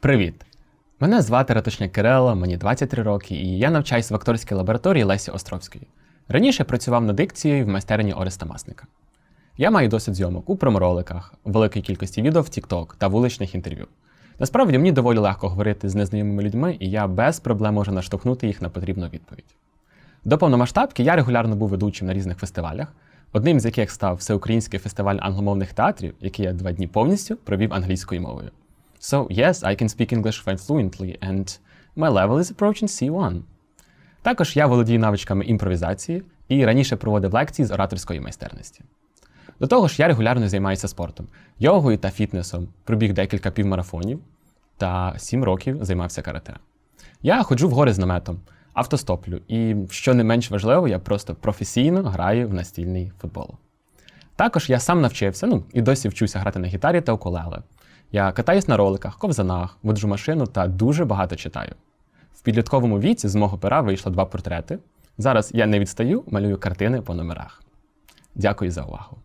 Привіт! Мене звати Ратушняк Кирило, мені 23 роки, і я навчаюсь в акторській лабораторії Лесі Островської. Раніше працював над дикцією в майстерні Ореста Масника. Я маю досвід зйомок у промороликах, великій кількості відео в TikTok та вуличних інтерв'ю. Насправді мені доволі легко говорити з незнайомими людьми, і я без проблем можу наштовхнути їх на потрібну відповідь. До повномасштабки я регулярно був ведучим на різних фестивалях, одним з яких став Всеукраїнський фестиваль англомовних театрів, який я два дні повністю провів англійською мовою. So, yes, I can speak English quite fluently, and my level is approaching C1. Також я володію навичками імпровізації і раніше проводив лекції з ораторської майстерності. До того ж, я регулярно займаюся спортом, йогою та фітнесом, пробіг декілька півмарафонів та сім років займався карате. Я ходжу в гори з наметом, автостоплю, і, що не менш важливо, я просто професійно граю в настільний футбол. Також я сам навчився, ну і досі вчуся грати на гітарі та укулеле. Я катаюсь на роликах, ковзанах, воджу машину та дуже багато читаю. В підлітковому віці з мого пера вийшло два портрети. Зараз я не відстаю, малюю картини по номерах. Дякую за увагу.